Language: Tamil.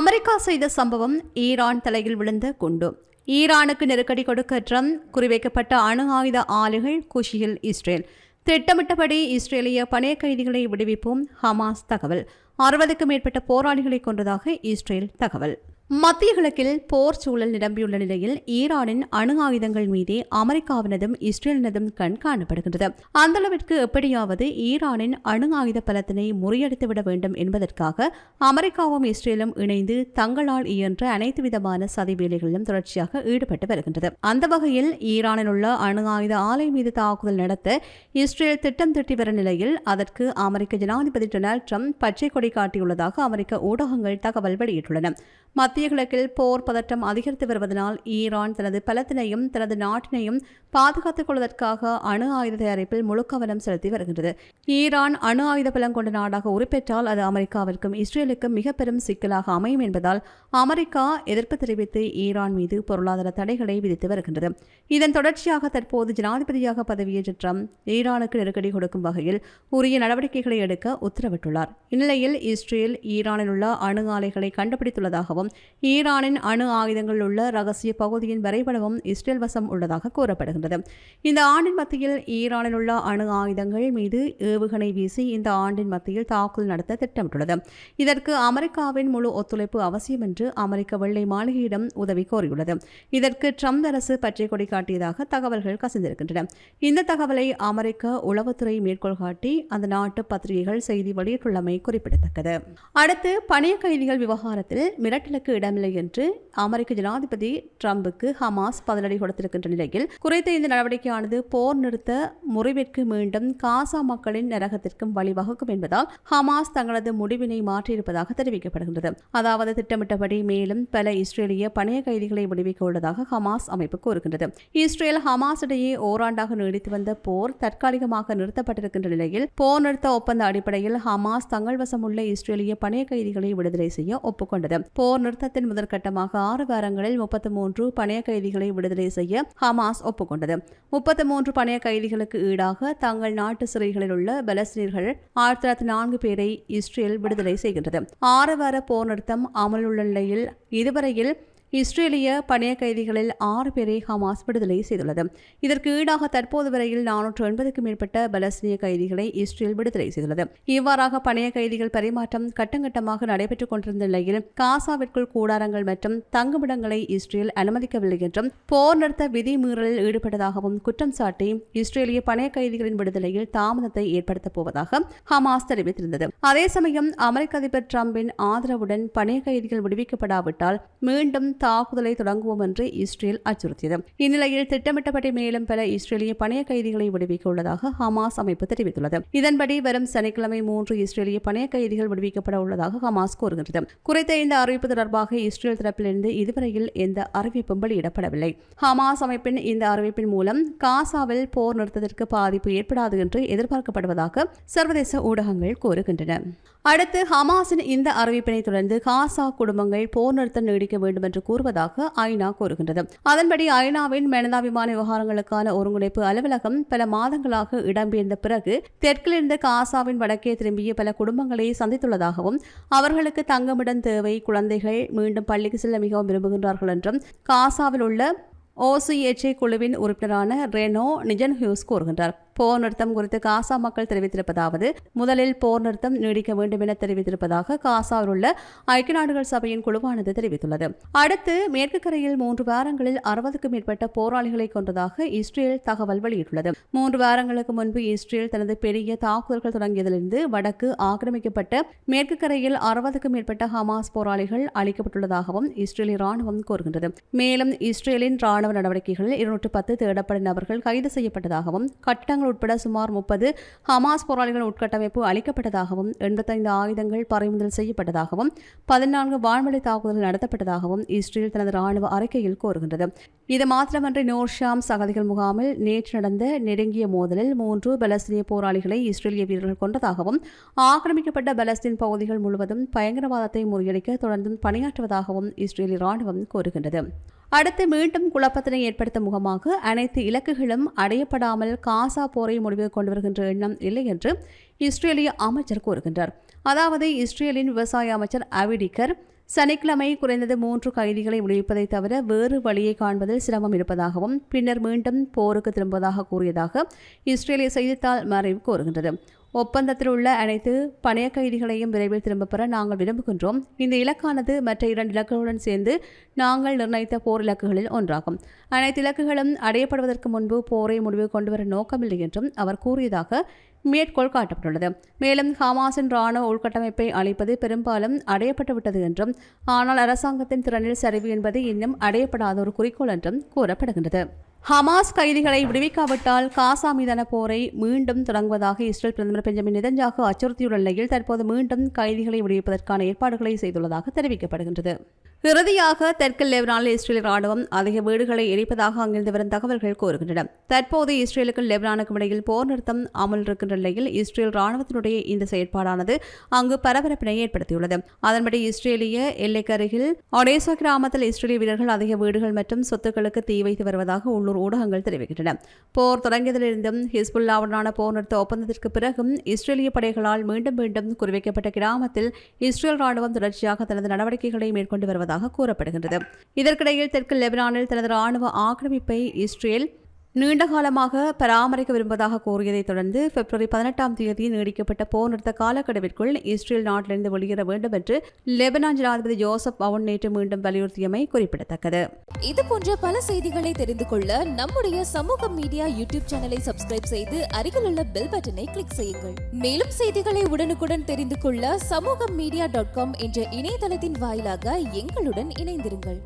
அமெரிக்கா செய்த சம்பவம் ஈரான் தலையில் விழுந்த குண்டு. ஈரானுக்கு நெருக்கடி கொடுக்க ட்ரம்ப் குறிவைக்கப்பட்ட அணு ஆயுத ஆலைகள் குஷியில் இஸ்ரேல். திட்டமிட்டபடி இஸ்ரேலிய பணைய கைதிகளை விடுவிப்போம் ஹமாஸ் தகவல். அறுபதுக்கும் மேற்பட்ட போராளிகளை கொண்டதாக இஸ்ரேல் தகவல். மத்திய கிழக்கில் போர் சூழல் நிரம்பியுள்ள நிலையில் ஈரானின் அணு ஆயுதங்கள் மீதே அமெரிக்காவினதும் இஸ்ரேலினதும் கண் காணப்படுகின்றது. அந்த அளவிற்கு எப்படியாவது ஈரானின் அணு ஆயுத பலத்தினை முறியடித்துவிட வேண்டும் என்பதற்காக அமெரிக்காவும் இஸ்ரேலும் இணைந்து தங்களால் இயன்ற அனைத்து விதமான சதி வேலைகளிலும் தொடர்ச்சியாக ஈடுபட்டு வருகின்றது. அந்த வகையில் ஈரானில் உள்ள அணு ஆயுத ஆலை மீது தாக்குதல் நடத்த இஸ்ரேல் திட்டம் திட்டி வர நிலையில் அதற்கு அமெரிக்க ஜனாதிபதி டொனால்ட் ட்ரம்ப் பச்சை கொடி காட்டியுள்ளதாக அமெரிக்க ஊடகங்கள் தகவல் வெளியிட்டுள்ளன. மத்திய கிழக்கில் போர் பதட்டம் அதிகரித்து வருவதனால் ஈரான் தனது பலத்தினையும் தனது நாட்டினையும் பாதுகாத்துக் கொள்வதற்காக அணு ஆயுத தயாரிப்பில் முழு கவனம் செலுத்தி வருகின்றது. ஈரான் அணு ஆயுத பலம் கொண்ட நாடாக உறுப்பெற்றால் அது அமெரிக்காவிற்கும் இஸ்ரேலுக்கும் மிக பெரும் சிக்கலாக அமையும் என்பதால் அமெரிக்கா எதிர்ப்பு தெரிவித்து ஈரான் மீது பொருளாதார தடைகளை விதித்து வருகின்றது. இதன் தொடர்ச்சியாக தற்போது ஜனாதிபதியாக பதவியேற்ற ட்ரம்ப் ஈரானுக்கு நெருக்கடி கொடுக்கும் வகையில் உரிய நடவடிக்கைகளை எடுக்க உத்தரவிட்டுள்ளார். இந்நிலையில் இஸ்ரேல் ஈரானில் உள்ள அணு ஆலைகளை கண்டுபிடித்துள்ளதாகவும் ஈரானின் அணு ஆயுதங்கள் உள்ள ரகசிய பகுதியின் வரைபடமும் இஸ்ரேல் வசம் உள்ளதாக கூறப்படுகின்றது. இந்த ஆண்டின் மத்தியில் ஈரானில் உள்ள அணு ஆயுதங்கள் மீது ஏவுகணை வீசி இந்த ஆண்டின் மத்தியில் தாக்குதல் நடத்த திட்டமிட்டுள்ளது. இதற்கு அமெரிக்காவின் முழு ஒத்துழைப்பு அவசியம் என்று அமெரிக்க வெள்ளை மாளிகையிடம் உதவி கோரியுள்ளது. இதற்கு ட்ரம்ப் அரசு பச்சை கொடி காட்டியதாக தகவல்கள் கசிந்திருக்கின்றன. இந்த தகவலை அமெரிக்க உளவுத்துறை மேற்கோள் காட்டி அந்த நாட்டு பத்திரிகைகள் செய்தி வெளியிட்டுள்ளமை குறிப்பிடத்தக்கது. அடுத்து பணைய கைதிகள் விவகாரத்தில் மிரட்டல் மிரட்டலுக்கு இடமில்லை என்று அமெரிக்க ஜனாதிபதி ட்ரம்புக்கு ஹமாஸ் பதிலடி கொடுத்திருக்கின்ற நிலையில் குறித்த இந்த நடவடிக்கையானது போர் நிறுத்த முறைவிற்கு மீண்டும் காசா மக்களின் நரகத்திற்கும் வழிவகுக்கும் என்பதால் ஹமாஸ் தங்களது முடிவினை மாற்றியிருப்பதாக தெரிவிக்கப்படுகின்றது. அதாவது திட்டமிட்டபடி மேலும் பல இஸ்ரேலிய பணைய கைதிகளை விடுவிக்க உள்ளதாக ஹமாஸ் அமைப்பு கூறுகின்றது. இஸ்ரேல் ஹமாஸ் இடையே ஓராண்டாக நீடித்து வந்த போர் தற்காலிகமாக நிறுத்தப்பட்டிருக்கின்ற நிலையில் போர் நிறுத்த ஒப்பந்த அடிப்படையில் ஹமாஸ் தங்கள் வசமுள்ள இஸ்ரேலிய பணைய கைதிகளை விடுதலை செய்ய ஒப்புக்கொண்டது. போர் நிறுத்தத்தின் முதற்கட்டமாக ஆறு வாரங்களில் முப்பத்தி மூன்று பணைய கைதிகளை விடுதலை செய்ய ஹமாஸ் ஒப்புக்கொண்டது. முப்பத்தி மூன்று பணைய கைதிகளுக்கு ஈடாக தங்கள் நாட்டு சிறைகளில் உள்ள பலஸ்தீனர்கள் ஆயிரத்தி தொள்ளாயிரத்தி நான்கு பேரை இஸ்ரேல் விடுதலை செய்கின்றது. ஆறு வார போர் நிறுத்தம் அமலுள்ள நிலையில் இதுவரையில் இஸ்ரேலிய பணைய கைதிகளில் ஆறு பேரை ஹமாஸ் விடுதலை செய்துள்ளது. இதற்கு ஈடாக தற்போது வரையில் நானூற்று எண்பதுக்கும் மேற்பட்ட பலஸ்தீனிய கைதிகளை இஸ்ரேல் விடுதலை செய்துள்ளது. இவ்வாறாக பணைய கைதிகள் பரிமாற்றம் கட்டங்கட்டமாக நடைபெற்றுக் கொண்டிருந்த நிலையில் காசாவிற்குள் கூடாரங்கள் மற்றும் தங்குமிடங்களை இஸ்ரேல் அனுமதிக்கவில்லை என்றும் போர் நிறுத்த விதிமீறலில் ஈடுபட்டதாகவும் குற்றம் சாட்டி இஸ்ரேலிய பணைய கைதிகளின் விடுதலையில் தாமதத்தை ஏற்படுத்தப் போவதாக ஹமாஸ் தெரிவித்திருந்தது. அதே சமயம் அமெரிக்க அதிபர் டிரம்பின் ஆதரவுடன் பணைய கைதிகள் விடுவிக்கப்படாவிட்டால் மீண்டும் தாக்குதலை தொடங்குவோம் என்று இஸ்ரேல் அச்சுறுத்தியது. இந்நிலையில் திட்டமிட்டபடி மேலும் பல இஸ்ரேலிய பணைய கைதிகளை விடுவிக்க உள்ளதாக ஹமாஸ் அமைப்பு தெரிவித்துள்ளது. இதன்படி வரும் சனிக்கிழமை மூன்று இஸ்ரேலிய பணைய கைதிகள் விடுவிக்கப்பட உள்ளதாக ஹமாஸ் கூறுகின்றது. குறித்த இந்த அறிவிப்பு தொடர்பாக இஸ்ரேல் தரப்பிலிருந்து இதுவரையில் எந்த அறிவிப்பும் வெளியிடப்படவில்லை. ஹமாஸ் அமைப்பின் இந்த அறிவிப்பின் மூலம் காசாவில் போர் நிறுத்தத்திற்கு பாதிப்பு ஏற்படாது என்று எதிர்பார்க்கப்படுவதாக சர்வதேச ஊடகங்கள் கூறுகின்றன. அடுத்து ஹமாஸின் இந்த அறிவிப்பினை தொடர்ந்து காசா குடும்பங்கள் போர் நிறுத்தம் நீடிக்க வேண்டும் என்று கூறுவதாக ஐநா கூறுகின்றது. அதன்படி ஐநாவின் மனிதாபிமான விவகாரங்களுக்கான ஒருங்கிணைப்பு அலுவலகம் பல மாதங்களாக இடம்பெயர்ந்த பிறகு தெற்கிலிருந்து காசாவின் வடக்கே திரும்பிய பல குடும்பங்களை சந்தித்துள்ளதாகவும் அவர்களுக்கு தங்குமிடம் தேவை குழந்தைகள் மீண்டும் பள்ளிக்கு செல்ல மிகவும் விரும்புகின்றார்கள் என்றும் காசாவில் உள்ள ஓசிஎச்ஏ குழுவின் உறுப்பினரான ரெனோ நிஜன் ஹியூஸ் கூறுகின்றார். போர் நிறுத்தம் குறித்து காசா மக்கள் தெரிவித்திருப்பதாவது முதலில் போர் நிறுத்தம் நீடிக்க வேண்டும் என தெரிவித்திருப்பதாக காசாவில் உள்ள ஐக்கிய நாடுகள் சபையின் குழுவானது தெரிவித்துள்ளது. அடுத்து மேற்கு கரையில் மூன்று வாரங்களில் அறுபதுக்கும் மேற்பட்ட போராளிகளை கொன்றதாக இஸ்ரேல் தகவல் வெளியிட்டுள்ளது. மூன்று வாரங்களுக்கு முன்பு இஸ்ரேல் தனது பெரிய தாக்குதல்கள் தொடங்கியதிலிருந்து வடக்கு ஆக்கிரமிக்கப்பட்ட மேற்கு கரையில் அறுபதுக்கும் மேற்பட்ட ஹமாஸ் போராளிகள் அளிக்கப்பட்டுள்ளதாகவும் இஸ்ரேலிய ராணுவம் கூறுகின்றது. மேலும் இஸ்ரேலின் ராணுவ நடவடிக்கைகளில் இருநூற்று பத்து தேடப்படும் நபர்கள் கைது செய்யப்பட்டதாகவும் கட்டங்கள் உட்பட சுமார் முப்பது ஹமாஸ் போராளிகள் உட்கட்டமைப்பு அளிக்கப்பட்டதாகவும் எண்பத்தைந்து ஆயுதங்கள் பறிமுதல் செய்யப்பட்டதாகவும் பதினான்கு வான்வழி தாக்குதல்கள் நடத்தப்பட்டதாகவும் இஸ்ரேல் தனது ராணுவ அறிக்கையில் கூறுகின்றது. இது மாத்திரமன்றி நோர்ஷாம் சகதிகள் முகாமில் நேற்று நடந்த நெருங்கிய மோதலில் மூன்று பலஸ்தீனிய போராளிகளை இஸ்ரேலிய வீரர்கள் கொண்டதாகவும் ஆக்கிரமிக்கப்பட்ட பலஸ்தீன் பகுதிகள் முழுவதும் பயங்கரவாதத்தை முறியடிக்க தொடர்ந்தும் பணியாற்றுவதாகவும் இஸ்ரேலிய ராணுவம் கூறுகின்றது. அடுத்து மீண்டும் குழப்பத்தினை ஏற்படுத்தும் முகமாக அனைத்து இலக்குகளும் அடையப்படாமல் காசா போரை முடிவுக்கு கொண்டு வருகின்ற எண்ணம் இல்லை என்று இஸ்ரேலிய அமைச்சர் கூறுகின்றார். அதாவது இஸ்ரேலின் விவசாய அமைச்சர் அவிடிகர் சனிக்கிழமை குறைந்தது மூன்று கைதிகளை விடுவிப்பதை தவிர வேறு வழியை காண்பதில் சிரமம் இருப்பதாகவும் பின்னர் மீண்டும் போருக்கு திரும்புவதாக கூறியதாக இஸ்ரேலிய செய்தித்தாள் மறைவு கூறுகின்றது. ஒப்பந்தத்தில் உள்ள அனைத்து பணைய கைதிகளையும் விரைவில் திரும்பப் பெற நாங்கள் விரும்புகின்றோம். இந்த இலக்கானது மற்ற இரண்டு இலக்குகளுடன் சேர்ந்து நாங்கள் நிர்ணயித்த போர் இலக்குகளில் ஒன்றாகும். அனைத்து இலக்குகளும் அடையப்படுவதற்கு முன்பு போரை முடிவு கொண்டுவர நோக்கமில்லை என்றும் அவர் கூறியதாக மேற்கோள் காட்டப்பட்டுள்ளது. மேலும் ஹமாஸின் ராணுவ உள்கட்டமைப்பை அளிப்பது பெரும்பாலும் அடையப்பட்டுவிட்டது என்றும் ஆனால் அரசாங்கத்தின் திறனில் சரிவு என்பது இன்னும் அடையப்படாத ஒரு குறிக்கோள் என்றும் கூறப்படுகின்றது. ஹமாஸ் கைதிகளை விடுவிக்காவிட்டால் காசா மீதான போரை மீண்டும் தொடங்குவதாக இஸ்ரேல் பிரதமர் பெஞ்சமின் நிதஞ்சாக அச்சுறுத்தியுள்ள நிலையில் தற்போது மீண்டும் கைதிகளை விடுவிப்பதற்கான ஏற்பாடுகளை செய்துள்ளதாக தெரிவிக்கப்படுகின்றது. இறுதியாக தெற்கு லெபனானில் இஸ்ரேல் ராணுவம் அதிக வீடுகளை எரிப்பதாக அங்கிருந்து வரும் தகவல்கள் கூறுகின்றன. தற்போது இஸ்ரேலுக்கும் லெபனானுக்கும் இடையில் போர் நிறுத்தம் அமல் இருக்கின்ற நிலையில் இஸ்ரேல் ராணுவத்தினுடைய இந்த செயற்பாடானது அங்கு பரபரப்பினை ஏற்படுத்தியுள்ளது. அதன்படி இஸ்ரேலிய எல்லைக்கருகில் ஒடேசா கிராமத்தில் இஸ்ரேலிய வீரர்கள் அதிக வீடுகள் மற்றும் சொத்துக்களுக்கு தீ வைத்து வருவதாக உள்ளூர் ஊடகங்கள் தெரிவிக்கின்றன. போர் தொடங்கியதிலிருந்தும் ஹிஸ்புல்லாவுடனான போர் நிறுத்த ஒப்பந்தத்திற்கு பிறகும் இஸ்ரேலிய படைகளால் மீண்டும் மீண்டும் குறிவைக்கப்பட்ட கிராமத்தில் இஸ்ரேல் ராணுவம் தொடர்ச்சியாக தனது நடவடிக்கைகளை மேற்கொண்டு வருவதாக கூறப்படுகின்றது. இதற்கிடையில் தெற்கு லெபனானில் தனது ராணுவ ஆக்கிரமிப்பை இஸ்ரேல் நீண்டகாலமாக பராமரிக்க விரும்புவதாக கூறியதைத் தொடர்ந்து பிப்ரவரி பதினெட்டாம் தேதி நீடிக்கப்பட்ட போர் நிறுத்த காலக்கெடுவிற்குள் இஸ்ரேல் நாட்டிலிருந்து வெளியேற வேண்டும் என்று லெபனான் ஜனாதிபதி ஜோசப் அவன் நேற்று மீண்டும் வலியுறுத்தியமை குறிப்பிடத்தக்கது. இது போன்ற பல செய்திகளை தெரிந்து கொள்ள நம்முடைய சமூக மீடியா யூடியூப் சேனலை சப்ஸ்கிரைப் செய்து அருகிலுள்ள பெல் பட்டனை கிளிக் செய்யுங்கள். மேலும் செய்திகளை உடனுக்குடன் தெரிந்து கொள்ள சமூக மீடியா டாட் காம் என்ற இணையதளத்தின் வாயிலாக எங்களுடன் இணைந்திருங்கள்.